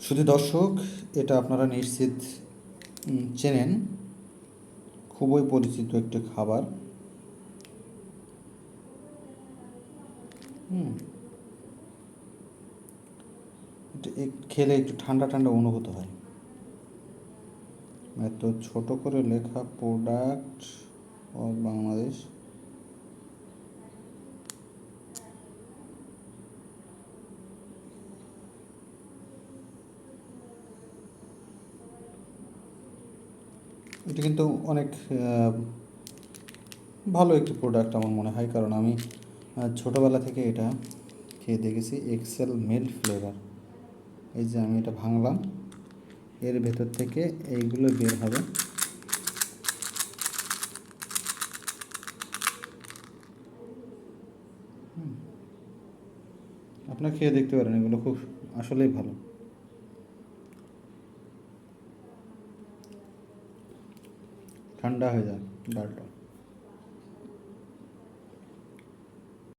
শুধু দর্শক, এটা আপনারা নিশ্চিত চেনেন। খুবই পরিচিত একটি খাবার। হুম। খেলে একটু ঠান্ডা ঠান্ডা অনুভূত হয়। এত ছোট করে লেখা প্রোডাক্ট অফ বাংলাদেশ এটা কিন্তু অনেক ভালো একটি প্রোডাক্ট আমার মনে হয়। কারণ আমি ছোটোবেলা থেকে এটা খেয়ে দেখেছি এক্সেল মিল্ক ফ্লেভার এই যে আমি এটা ভাঙলাম, এর ভেতর থেকে এইগুলো বের হবে। আপনারা খেয়ে দেখতে পারেন, এগুলো খুব আসলেই ভালো। ঠান্ডা হয়ে যায় ডালটা।